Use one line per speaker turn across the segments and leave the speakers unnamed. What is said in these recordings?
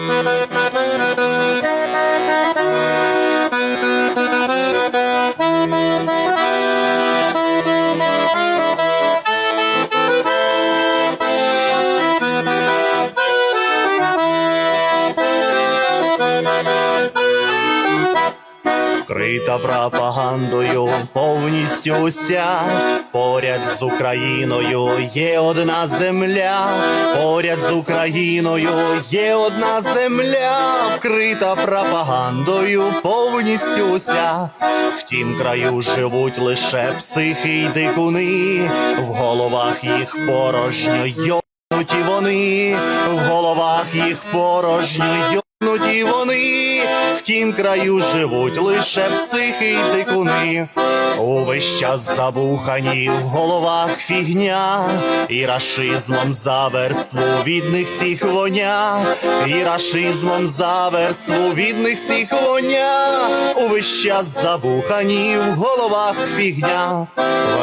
Música Вкрита пропагандою повністю уся, поряд з Україною є одна земля, поряд з Україною є одна земля, вкрита пропагандою повністю уся. В тім краю живуть лише психи й дикуни, в головах їх порожньо йобнуті вони, в головах їх порожньо йобнуті вони, в тім краю живуть лише психи й дикуни. Увесь час забухані в головах фігня, і рашизмом заверству від них всіх воня, і рашизмом заверству від них всіх воня, увесь час забухані в головах фігня.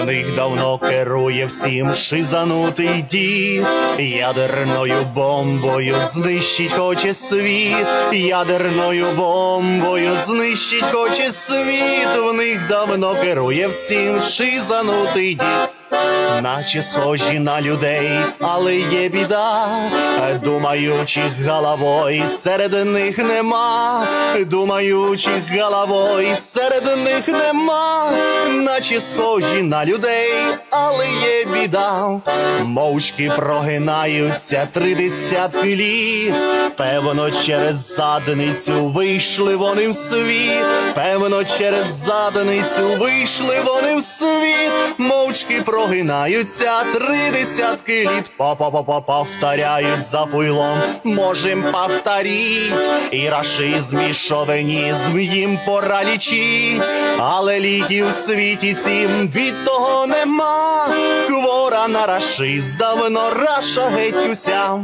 В них давно керує всім шизанутий дід, ядерною бомбою знищить хоче світ, ядерною бомбою знищить хоче світ, в них давно керує всім шизанутий дід. Наче схожі на людей, але є біда, думаючих головой серед них нема, думаючих головой серед них нема, наче схожі на людей, але є біда, мовчки прогинаються три десятки літ, певно, через задницю вийшли вони в світ, певно, через задницю вийшли вони в світ, мовчки прогинаються. Три десятки літ, па-па-па-па повторяють за пуйлом, можем повторить, і рашизм, і шовенізм їм пора лічить, але ліків в світі цім від того нема, хвора на рашист, давно раша геть уся.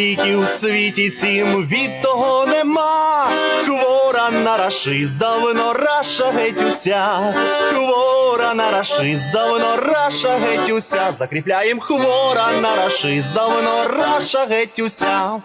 Ліків у світі цім від того нема. Хвора на рашиз, давно раша геть уся. Хвора на рашиз, давно раша геть уся. Закріпляєм хвора на рашиз, давно раша геть уся.